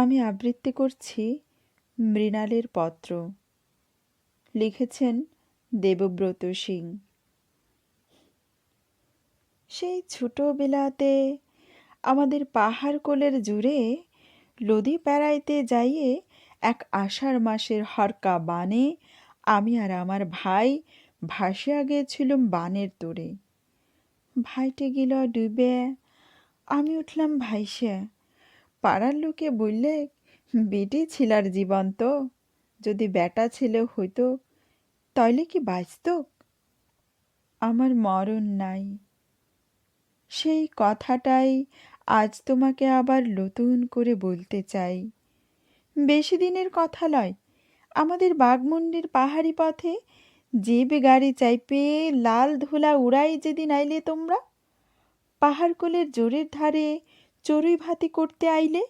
আমি আবৃত্তি করছি মৃণালের পত্র। লিখেছেন দেবব্রত সিং। সেই ছোটোবেলাতে আমাদের পাহাড় কোলের জুড়ে লদি পেড়াইতে যাইয়ে এক আষাঢ় মাসের হরকা বানে আমি আর আমার ভাই ভাসিয়া গিয়েছিলুম বানের তোড়ে ভাইটে গেল ডুবে, আমি উঠলাম ভাইসে পাড়ার লোকে বললে, বেটি ছিলার জীবন তো। যদি বেটা ছেলে হইতো, তাইলে কি বাঁচত? আমার মরণ নাই। সেই কথাটাই আজ তোমাকে আবার নতুন করে বলতে চাই। বেশি দিনের কথা লয় আমাদের বাঘমুন্ডির পাহাড়ি পথে জিপ গাড়ি চাইপে লাল ধুলা উড়াই যেদিন আইলে তোমরা। পাহাড়কোলের জোরের ধারে চড়ুই ভাতি করতে আইলে?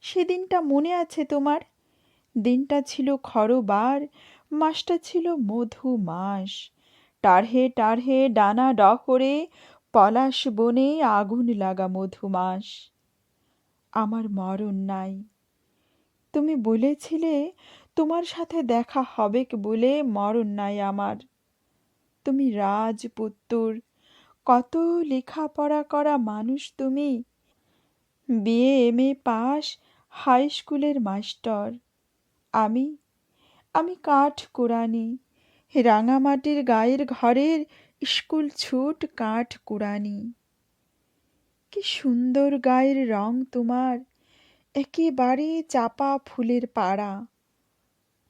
সেদিনটা মনে আছে তোমার? দিনটা ছিল খরবার, মাসটা ছিল মধু মাস। টাড়হে টাড়হে ডানা ডহরে পলাশ বনে আগুন লাগা মধু মাস। আমার মরণ নাই। তুমি বলেছিলে তোমার সাথে দেখা হবে বলে মরণ নাই আমার। তুমি রাজপুত্তুর, কত লেখাপড়া করা মানুষ তুমি? BA M A pass high স্কুলের মাস্টার। আমি আমি কাঠ কুড়ানি রাঙামাটির গায়ের ঘরের স্কুল ছুট কাঠ কুড়ানি। কি সুন্দর গায়ের রং তোমার, একেবারে চাপা ফুলের পাড়া।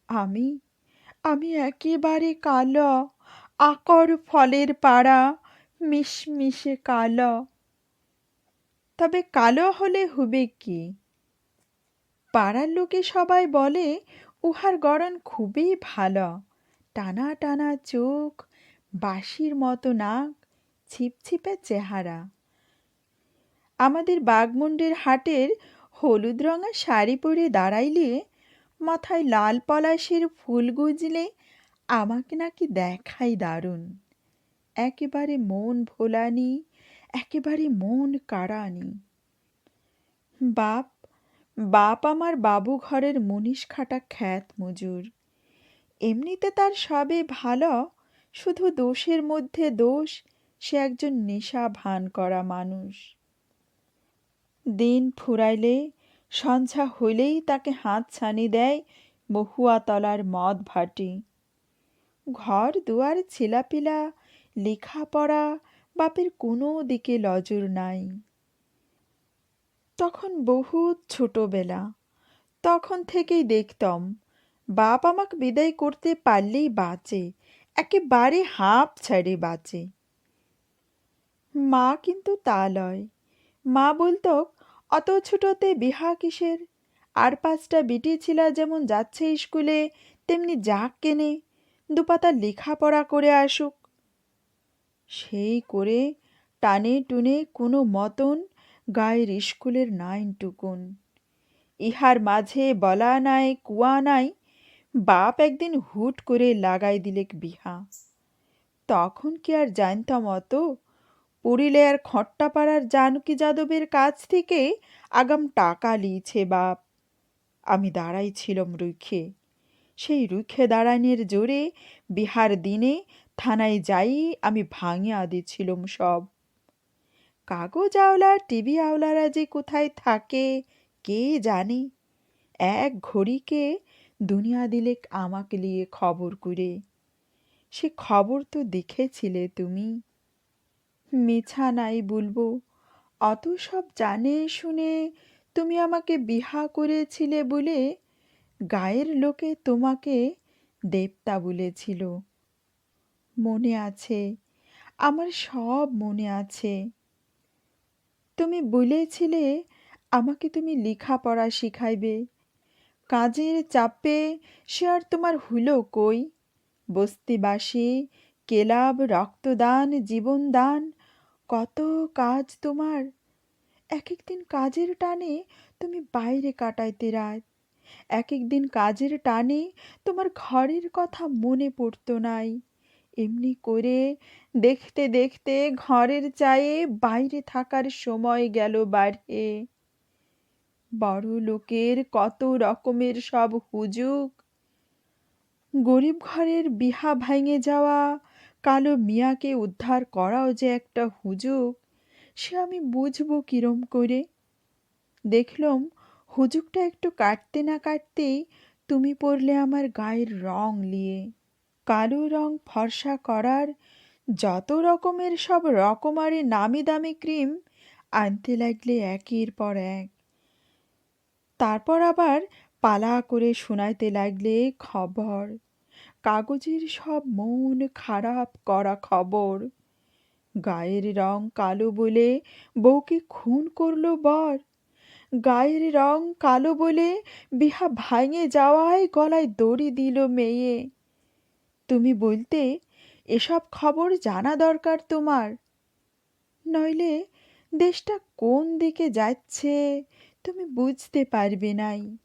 আমি আমি একেবারে কালো, আকর ফলের পাড়া, মিশমিশে কালো। তবে কালো হলে হবে কি? পাড়ার লোকে সবাই বলে, উহার গড়ন খুবই ভালো। টানা টানা চোখ, বাঁশির মতো নাক ছিপছিপে চেহারা। আমাদের বাগমুন্ডের হাটের হলুদ রঙা শাড়ি পরে দাঁড়াইলে, মাথায় লাল পলাশের ফুল গুজলে আমাকে নাকি দেখাই দারুণ। একেবারে মন ভোলানি একেবারে মন কাড়ানি। বাপ বাপ আমার বাবু ঘরের মুনিশ খাটা খ্যাত মজুর। এমনিতে তার সবে ভালো, শুধু দোষের মধ্যে দোষ, সে একজন নেশা ভান করা মানুষ। দিন ফুরাইলে, সন্ধ্যা হইলেই তাকে হাত ছানি দেয় মহুয়াতলার মদ ভাটি। ঘর দুয়ার ছেলাপিলা, লেখাপড়া বাপের কোনো দিকে লজর নাই। তখন বহুত ছোটবেলা। তখন থেকেই দেখতাম, বাপ আমাকে বিদায় করতে পারলেই বাঁচে, একেবারে হাঁপ ছেড়ে বাঁচে। মা কিন্তু তা লয়। মা বলতো, অত ছোটোতে বিহা কিসের? আর পাঁচটা বিটি ছিলা যেমন যাচ্ছে স্কুলে, তেমনি যাক কেনে। দুপাতা লেখাপড়া করে আসুক সেই করে টানে টুনে কোনো মতন গায়ের স্কুলের নাইন টুকুন ইহার মাঝে বলা নাই, কুয়া নাই, বাপ একদিন হুট করে লাগাই দিলেক বিহা। তখন কি আর জানতাম অত? পুরিলে আর খট্টাপাড়ার জানকী যাদবের কাছ থেকে আগাম টাকা লিয়েছে বাপ। আমি দাঁড়াইছিলাম রুখে। সেই রুখে দাঁড়ানোর জোরে বিহার দিনে থানায় যাই, আমি ভাঙিয়া দিছিলুম সব। কাগজ আওলা টিভি আওলারা যে কোথায় থাকে, কে জানে? এক ঘড়িকে দুনিয়া দিলে আমাকে নিয়ে খবর করে সে খবর তো দেখেছিলে তুমি। মিছা নাই বলব। অত সব জানে শুনে তুমি আমাকে বিহা করেছিলে বলে গায়ের লোকে তোমাকে দেবতা বলেছিল। মনে আছে। আমার সব মনে আছে। তুমি বলেছিলে আমাকে তুমি লেখাপড়া শিখাইবে। কাজের চাপে সে আর তোমার হইল কই? বস্তিবাসী, কেলাব, রক্তদান, জীবনদান, কত কাজ তোমার? এক একদিন কাজের টানে তুমি বাইরে কাটাইতে রাত। এক একদিন কাজের টানে তোমার ঘরের কথা মনে পড়তো নাই। এমনি করে দেখতে দেখতে ঘরের চায়ে বাইরে থাকার সময় গেল বাড়ে বড় লোকের কত রকমের সব হুজুগ। গরিব ঘরের বিহা ভাঙে যাওয়া, কালো মিয়াকে উদ্ধার করাও যে একটা হুজুগ, সে আমি বুঝব কিরম করে। দেখলাম, হুজুগটা একটু কাটতে না কাটতেই তুমি পড়লে আমার গায়ের রং নিয়ে। কালো রং ফর্সা করার যত রকমের সব রকমারি নামি দামি ক্রিম আনতে লাগলে একের পর এক। তারপর আবার পালা করে শোনাইতে লাগলে খবর। কাগজের সব মন খারাপ করা খবর। গায়ের রং কালো বলে বউকে খুন করল বর। গায়ের রং কালো বলে বিহা ভাঙে যাওয়ায় গলায় দড়ি দিল মেয়ে। তুমি বলতে এসব খবর জানা দরকার তোমার। নইলে দেশটা কোন দিকে যাচ্ছে তুমি বুঝতে পারবে নাই।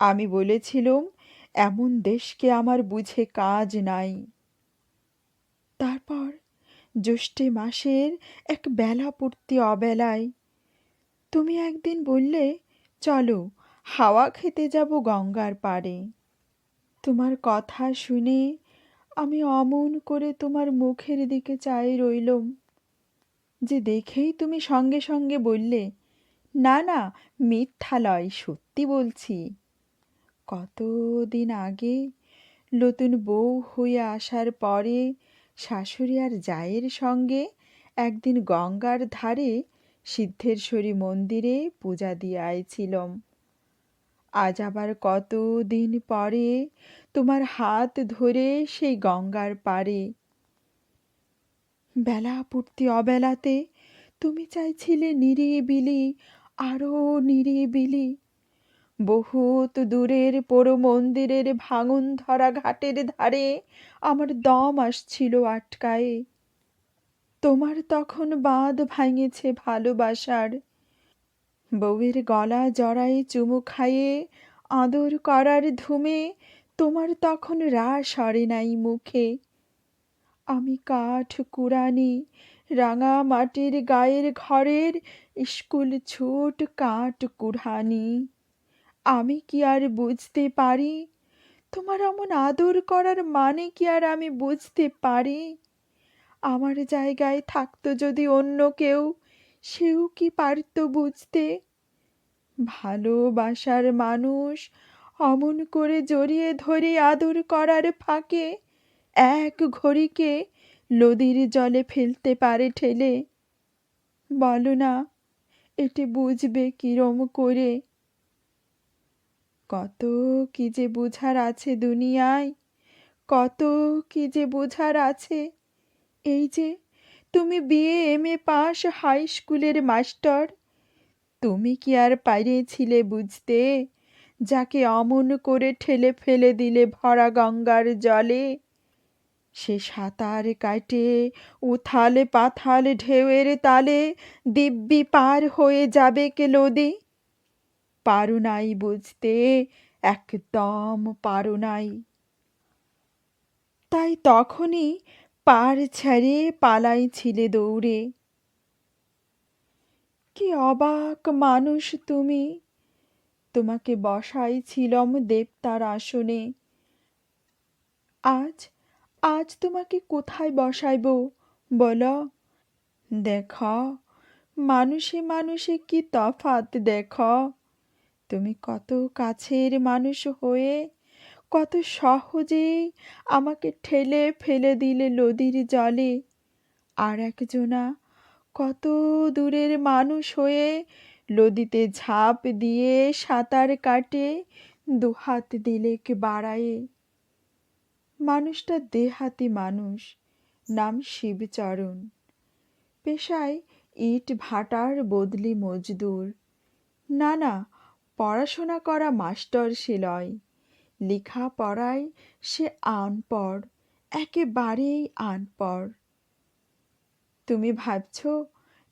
আমি বলেছিলুম, এমন দেশকে আমার বুঝে কাজ নাই। তারপর জ্যৈষ্ঠে মাসের এক বেলা পড়তে অবেলায় তুমি একদিন বললে, চলো হাওয়া খেতে যাব গঙ্গার পাড়ে। তোমার কথা শুনে আমি অমন করে তোমার মুখের দিকে চাই রইলুম। যে দেখেই তুমি সঙ্গে সঙ্গে বললে, না না, মিথ্যা লয়, সত্যি বলছি। কতদিন আগে নতুন বউ হয়ে আসার পরে শাশুড়ি আর জায়ের সঙ্গে একদিন গঙ্গার ধারে সিদ্ধেশ্বরী মন্দিরে পূজা দিয়ে আইছিলাম আজ আবার কত দিন পরে তোমার হাত ধরে সেই গঙ্গার পারে বেলা পূর্তি অবেলাতে তুমি চাইছিলে নিরিবিলি আরও নিরিবিলি। বহুত দূরের পোড়ো মন্দিরের ভাঙন ধরা ঘাটের ধারে আমার দম আসছিল আটকায়ে। তোমার তখন বাঁধ ভাঙেছে ভালোবাসার। বউয়ের গলা জড়াই চুমু খাইয়ে, আদর করার ধুমে তোমার তখন রাস সরে নাই মুখে। আমি কাঠ কুড়ানি, রাঙা মাটির গায়ের ঘরের স্কুল ছোট কাঠ কুড়ানি। আমি কি আর বুঝতে পারি? তোমার অমন আদর করার মানে কি আর আমি বুঝতে পারি? আমার জায়গায় থাকতো যদি অন্য কেউ সেও কি পারত বুঝতে? ভালোবাসার মানুষ অমন করে জড়িয়ে ধরে আদর করার ফাঁকে এক ঘড়িকে নদীর জলে ফেলতে পারে ঠেলে। বলো না, এটি বুঝবে কিরম করে? কত কি যে বুঝার আছে দুনিয়ায়, কত কি যে বুঝার আছে, এই যে তুমি BA M A pass high স্কুলের মাস্টার? তুমি কি আর পাইরেছিলে বুঝতে? যাকে অমন করে ঠেলে ফেলে দিলে ভরা গঙ্গার জলে? সে সাঁতার কাটে, উথালে পাথাল ঢেউয়ের তালে, দিব্যি পার হয়ে যাবে কে লোদে? পারো নাই বুঝতে, একদম পারো নাই। তাই তখনই পার ছেড়ে পালাই ছিলে দৌড়ে। কি অবাক মানুষ তুমি, তোমাকে বসাই ছিলম দেবতার আসনে। আজ আজ তোমাকে কোথায় বসাইব বলো? দেখ, মানুষে মানুষে কি তফাত দেখ। তুমি কত কাছের মানুষ হয়ে কত সহজেই আমাকে ঠেলে ফেলে দিলে নদীর জলে। আর একজনা কত দূরের মানুষ হয়ে নদীতে ঝাঁপ দিয়ে সাঁতার কাটে, দুহাত দিলে কে বাড়ায়ে। মানুষটা দেহাতি মানুষ, নাম শিবচরণ। পেশায় ইট ভাটার বদলি মজদুর। না না, পড়াশোনা করা মাস্টার সে লয় লেখা পড়ায় সে আনপড়, একেবারেই আনপড়। তুমি ভাবছ,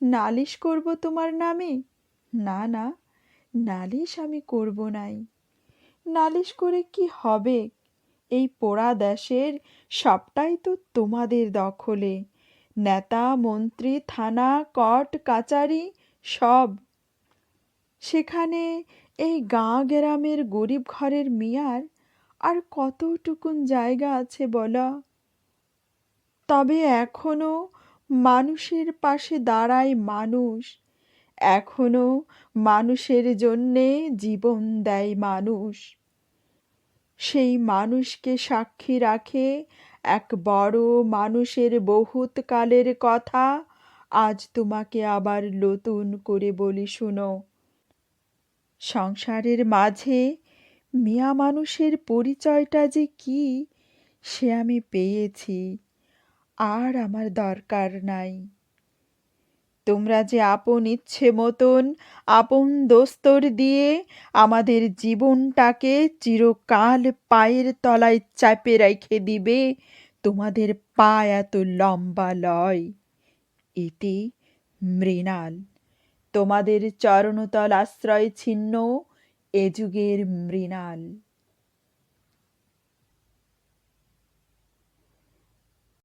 নালিশ করব তোমার নামে? না না, নালিশ আমি করব নাই। নালিশ করে কি হবে? এই পোড়া দেশের সবটাই তো তোমাদের দখলে। নেতা, মন্ত্রী, থানা কট কাচারি, সব। সেখানে এই গাঁ গ্রামের গরিব ঘরের মিয়ার আর কতটুকুন জায়গা আছে বলা? তবে এখনও মানুষের পাশে দাঁড়ায় মানুষ। এখনও মানুষের জন্যে জীবন দেয় মানুষ। সেই মানুষকে সাক্ষী রাখে এক বড় মানুষের বহুত কালের কথা। আজ তোমাকে আবার নতুন করে বলি, শোনো। সংসারের মাঝে মিয়া মানুষের পরিচয়টা যে কি, সে আমি পেয়েছি। আর আমার দরকার নাই। তোমরা যে আপন ইচ্ছে মতন আপন দোস্তর দিয়ে আমাদের জীবনটাকে চিরকাল পায়ের তলায় চাপে রেখে দিবে, তোমাদের পা এত লম্বা লয়। এতে মৃণাল। তোমাদের চরণতল আশ্রয় ছিন্ন এ যুগের মৃণাল।